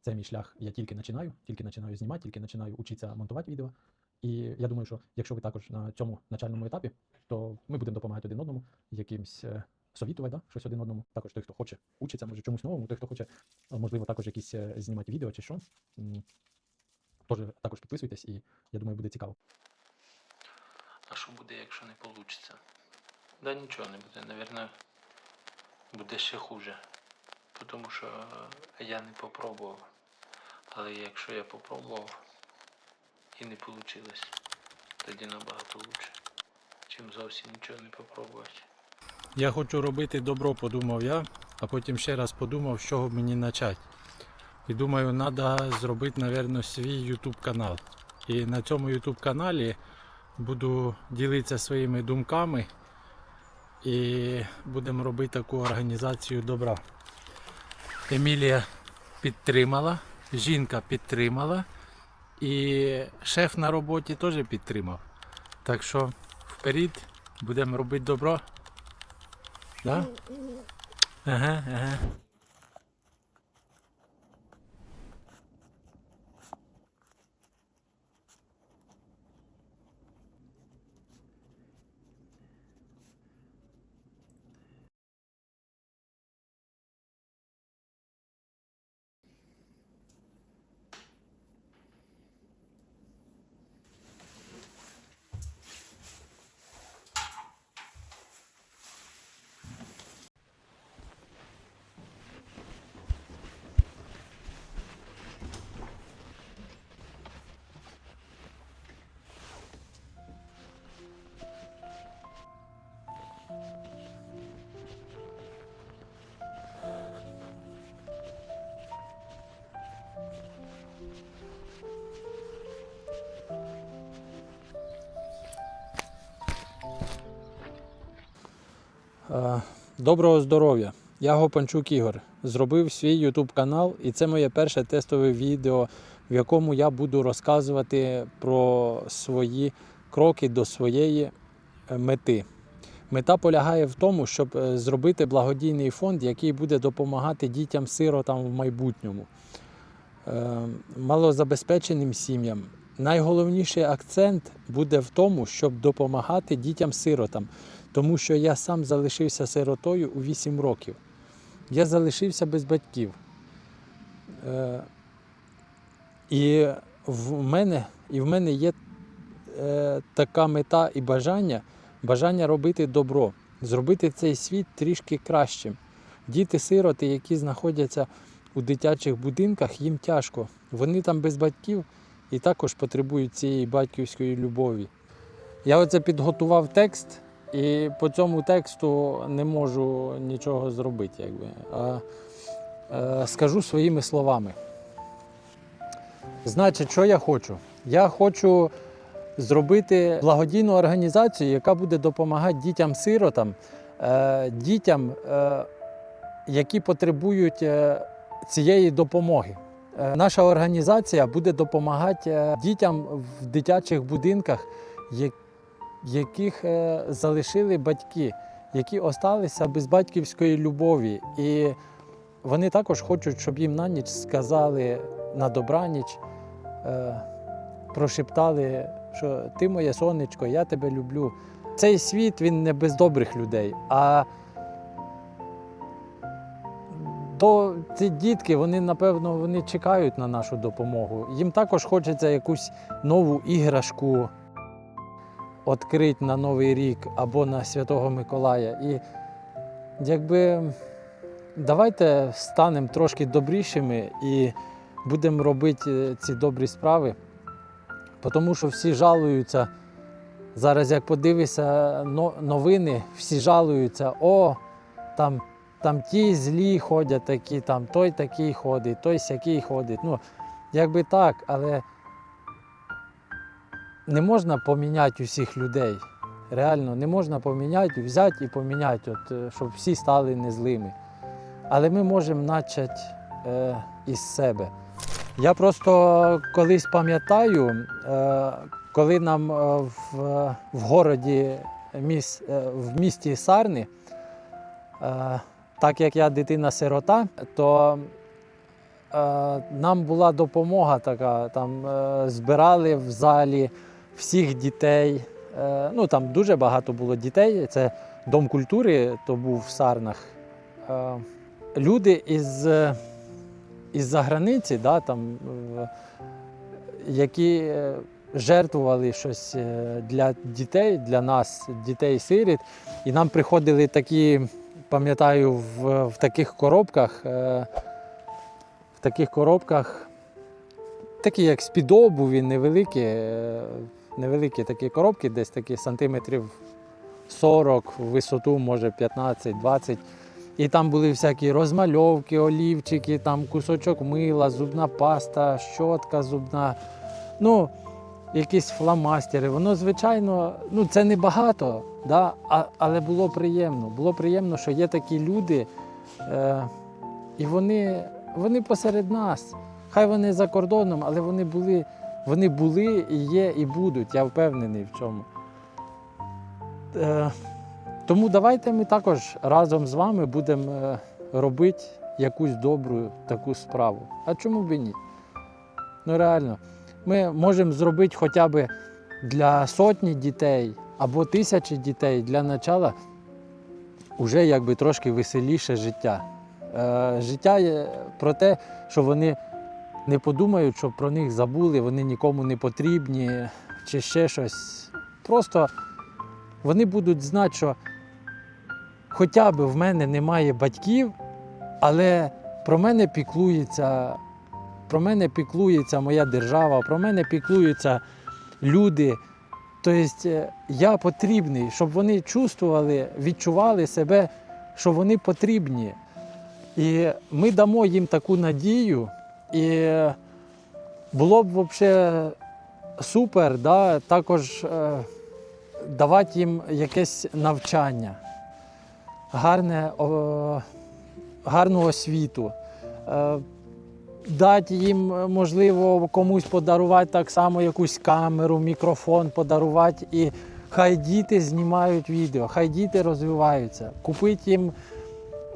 Це мій шлях. Я тільки починаю, тільки починаю знімати, тільки починаю учитися монтувати відео. І я думаю, що якщо ви також на цьому начальному етапі, то ми будемо допомагати один одному, якимсь е, совітувати, да, щось один одному. Також той, хто хоче учиться, може чомусь новому, той, хто хоче, е, можливо, також якісь е, знімати відео чи що. м, Теж також підписуйтесь, і я думаю, буде цікаво. А що буде, якщо не вийде? Да нічого не буде, Навірно, буде ще хуже. Що я не попробував. Але якщо я попробував і не вийшло, тоді набагато краще, чим зовсім нічого не попробувати. Я хочу робити добро, подумав я, а потім ще раз подумав, з чого мені почати. І думаю, треба зробити, мабуть, свій YouTube канал. І на цьому YouTube каналі буду ділитися своїми думками і будемо робити таку організацію добра. Емілія підтримала, жінка підтримала і шеф на роботі теж підтримав. Так що вперед будемо робити добро. Да? Ага, ага. Доброго здоров'я! Я Гопанчук Ігор. Зробив свій YouTube канал, і це моє перше тестове відео, в якому я буду розказувати про свої кроки до своєї е, мети. Мета полягає в тому, щоб е, зробити благодійний фонд, який буде допомагати дітям-сиротам в майбутньому, е, малозабезпеченим сім'ям. Найголовніший акцент буде в тому, щоб допомагати дітям-сиротам тому що я сам залишився сиротою у 8 років. Я залишився без батьків. Е, і в мене, і в мене є е, така мета і бажання, бажання робити добро, зробити цей світ трішки кращим. Діти-сироти, які знаходяться у дитячих будинках, їм тяжко. Вони там без батьків і також потребують цієї батьківської любові. Я оце підготував текст. І по цьому тексту не можу нічого зробити. Якби. А, е, скажу своїми словами. Значить, що я хочу? Я хочу зробити благодійну організацію, яка буде допомагати дітям-сиротам, е, дітям, е, які потребують е, цієї допомоги. Е, наша організація буде допомагати е, дітям в дитячих будинках, які яких е, залишили батьки, які осталися без батьківської любові. І вони також хочуть, щоб їм на ніч сказали на добраніч, е, прошептали, що ти моє сонечко, я тебе люблю. Цей світ він не без добрих людей. А то ці дітки, вони напевно вони чекають на нашу допомогу. Їм також хочеться якусь нову іграшку відкрити на Новий рік або на Святого Миколая. І якби давайте станемо трошки добрішими і будемо робити е, ці добрі справи, тому що всі жалуються. Зараз, як подивишся новини, всі жалуються, о, там, там ті злі ходять такі, там той такий ходить, той сякий ходить. Ну, якби так, але не можна поміняти усіх людей. Реально, не можна поміняти, взяти і поміняти, от, е, щоб всі стали незлими. Але ми можемо почати е, із себе. Я просто колись пам'ятаю, е, коли нам е, в, в городі, міс, е, в місті Сарни, е, так як я дитина-сирота, то нам була допомога така. Там е, збирали в залі всіх дітей. Е, ну там дуже багато було дітей. Це дом культури, то був в Сарнах. Е, люди із, е, із-за границі, да, там, які жертвували щось для дітей, для нас, дітей-сиріт. І нам приходили такі, пам'ятаю, в, в таких коробках, в таких коробках, такі як з-під обуві, невеликі, невеликі такі коробки, десь такі сантиметрів 40 в висоту, може 15-20. І там були всякі розмальовки, олівчики, там кусочок мила, зубна паста, щотка зубна. Ну, якісь фломастери. Воно, звичайно, ну це не багато, да? а, але було приємно. Було приємно, що є такі люди, е, і вони, вони посеред нас. Хай вони за кордоном, але вони були, вони були і є, і будуть. Я впевнений в цьому. Е, тому давайте ми також разом з вами будемо е, робити якусь добру таку справу. А чому б і ні? Ну реально, ми можемо зробити хоча б для сотні дітей або тисячі дітей для начала вже якби трошки веселіше життя. Е, життя є про те, що вони не подумають, що про них забули, вони нікому не потрібні чи ще щось. Просто вони будуть знати, що хоча б в мене немає батьків, але про мене піклується, про мене піклується моя держава, про мене піклуються люди. Тобто е, я потрібний, щоб вони чувствували, відчували себе, що вони потрібні. І ми дамо їм таку надію, і було б взагалі супер, да, також е, давати їм якесь навчання, гарне, о, гарну освіту. Е, дати їм, е, можливо, комусь подарувати так само якусь камеру, мікрофон подарувати. І хай діти знімають відео, хай діти розвиваються, купити їм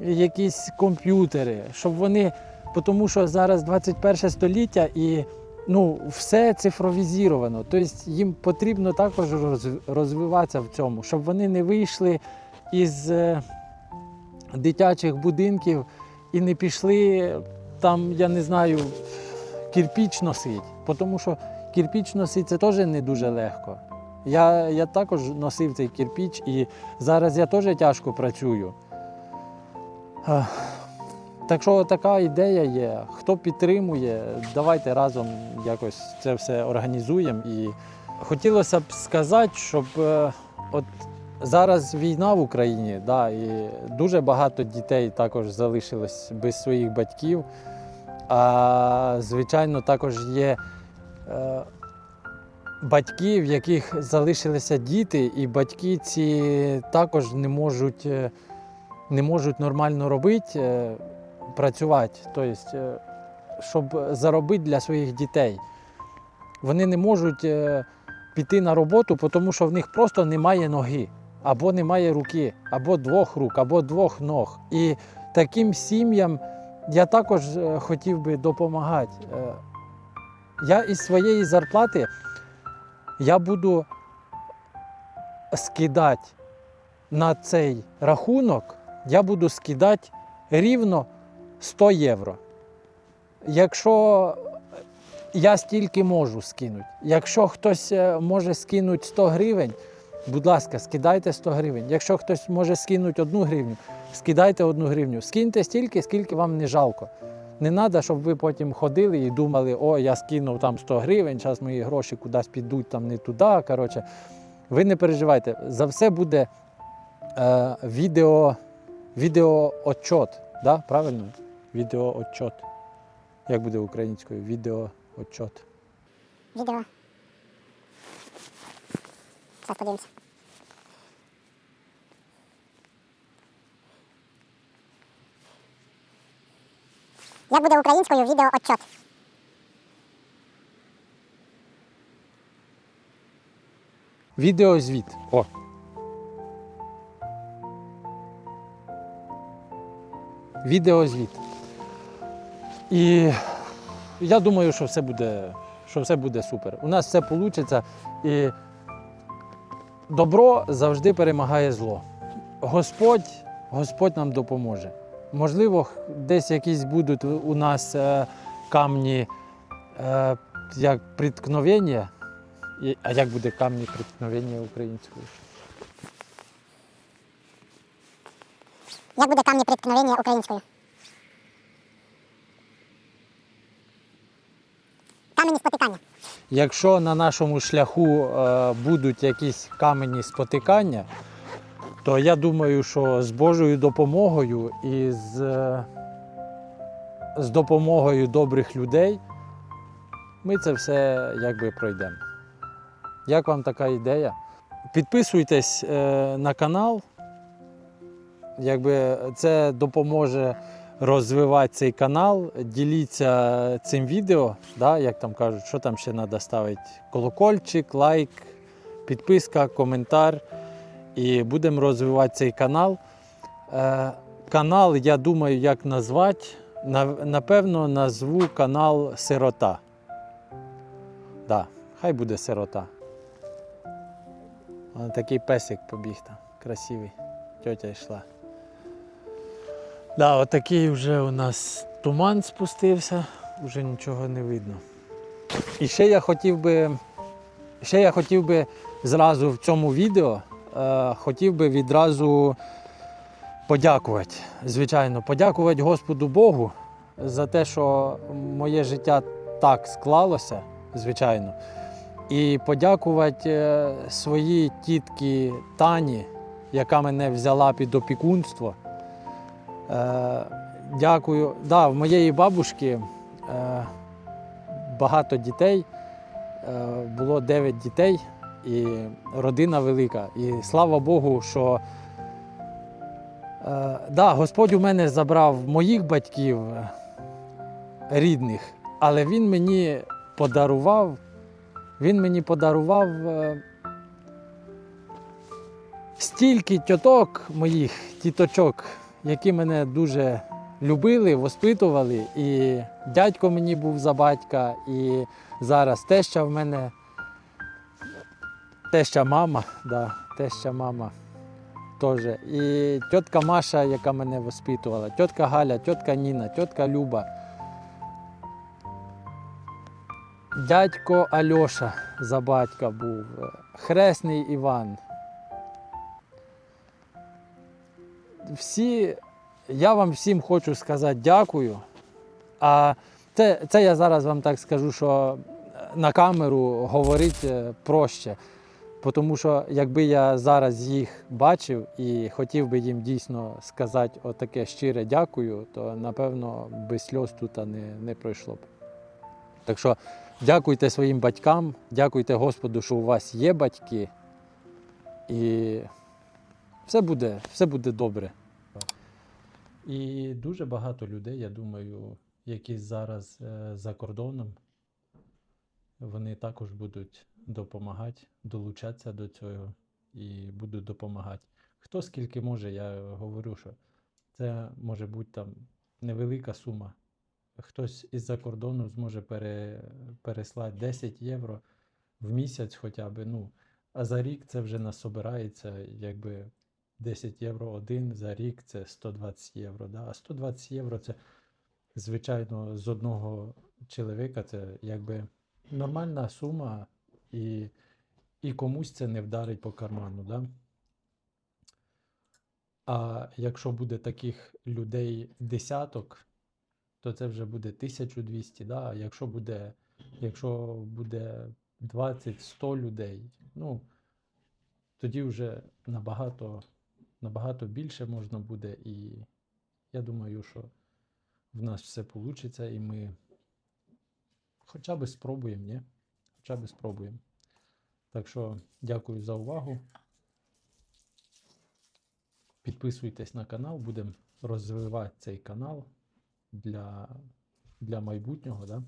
якісь комп'ютери, щоб вони, тому що зараз 21 століття і ну, все цифровізовано. Тобто їм потрібно також розвиватися в цьому, щоб вони не вийшли із е, дитячих будинків і не пішли там, я не знаю, кирпіч носить. Тому що кирпіч носить це теж не дуже легко. Я, я також носив цей кирпіч і зараз я теж тяжко працюю. Так що така ідея є. Хто підтримує, давайте разом якось це все організуємо. І хотілося б сказати, щоб е, от зараз війна в Україні, да, і дуже багато дітей також залишилось без своїх батьків. А звичайно, також є е, батьки, в яких залишилися діти, і батьки ці також не можуть, е, не можуть нормально робити, е, працювати, тобто, е, щоб заробити для своїх дітей. Вони не можуть е, піти на роботу, тому що в них просто немає ноги, або немає руки, або двох рук, або двох ног. І таким сім'ям я також е, хотів би допомагати. Я із своєї зарплати я буду скидати на цей рахунок, я буду скидати рівно 100 євро. Якщо я стільки можу скинути. Якщо хтось е, може скинути 100 гривень, будь ласка, скидайте 100 гривень. Якщо хтось може скинути 1 гривню, скидайте 1 гривню. Скиньте стільки, скільки вам не жалко. Не треба, щоб ви потім ходили і думали, о, я скинув там 100 гривень, зараз мої гроші кудись підуть там не туди. Коротше. Ви не переживайте, за все буде е, відео, відеоотчот. Да? Правильно? Відеоотчот. Як буде українською? Відеоотчот. Відео. Зараз подивимося. Як буде українською відео отчот? Відеозвіт. О. Відеозвіт. І я думаю, що все буде, що все буде супер. У нас все вийде і добро завжди перемагає зло. Господь, Господь нам допоможе. Можливо, десь якісь будуть у нас е, камні е, як приткновення. А як буде камні приткновення українською? Як буде камні приткновення українською? Камені спотикання. Якщо на нашому шляху е, будуть якісь камені спотикання, то я думаю, що з Божою допомогою і з, е, з допомогою добрих людей ми це все якби пройдемо. Як вам така ідея? Підписуйтесь е, на канал. Якби це допоможе розвивати цей канал, діліться цим відео, да, як там кажуть, що там ще треба ставити. Колокольчик, лайк, підписка, коментар. І будемо розвивати цей канал. Е, канал, я думаю, як назвати. Напевно, назву канал Сирота. Да, хай буде сирота. Такий песик побіг там, красивий. Тьотя йшла. Да, отакий вже у нас туман спустився, вже нічого не видно. І ще я хотів би, ще я хотів би зразу в цьому відео е, хотів би відразу подякувати. Звичайно, подякувати Господу Богу за те, що моє життя так склалося, звичайно. І подякувати е, своїй тітці Тані, яка мене взяла під опікунство. Е, дякую. Да, в моєї бабушки е, багато дітей, е, було 9 дітей і родина велика. І слава Богу, що да, Господь у мене забрав моїх батьків рідних, але Він мені подарував, він мені подарував. Стільки тьоток моїх тіточок, які мене дуже любили, воспитували. І дядько мені був за батька, і зараз теща в мене, теща мама, да, теща мама теж. І тітка Маша, яка мене воспитувала, тітка Галя, тітка Ніна, тітка Люба. Дядько Альоша за батька був, хресний Іван. Всі, я вам всім хочу сказати дякую. А це, це я зараз вам так скажу, що на камеру говорити проще. Тому що якби я зараз їх бачив і хотів би їм дійсно сказати отаке щире дякую, то напевно без сльоз тут не, не пройшло б. Так що дякуйте своїм батькам, дякуйте Господу, що у вас є батьки. І все буде, все буде добре. І дуже багато людей, я думаю, які зараз е, за кордоном, вони також будуть допомагати, долучатися до цього і будуть допомагати. Хто скільки може, я говорю, що це може бути там невелика сума. Хтось із-за кордону зможе пере, переслати 10 євро в місяць хоча б. Ну, а за рік це вже насобирається, якби 10 євро один за рік це 120 євро. Да? А 120 євро це, звичайно, з одного чоловіка це якби нормальна сума, і, і комусь це не вдарить по карману. Да? А якщо буде таких людей десяток, то це вже буде 1200. Да? А якщо буде, якщо буде 20-100 людей, ну, тоді вже набагато набагато більше можна буде, і я думаю, що в нас все вийде, і ми хоча б спробуємо, ні? Хоча б спробуємо. Так що дякую за увагу. Підписуйтесь на канал, будемо розвивати цей канал для, для майбутнього. Да?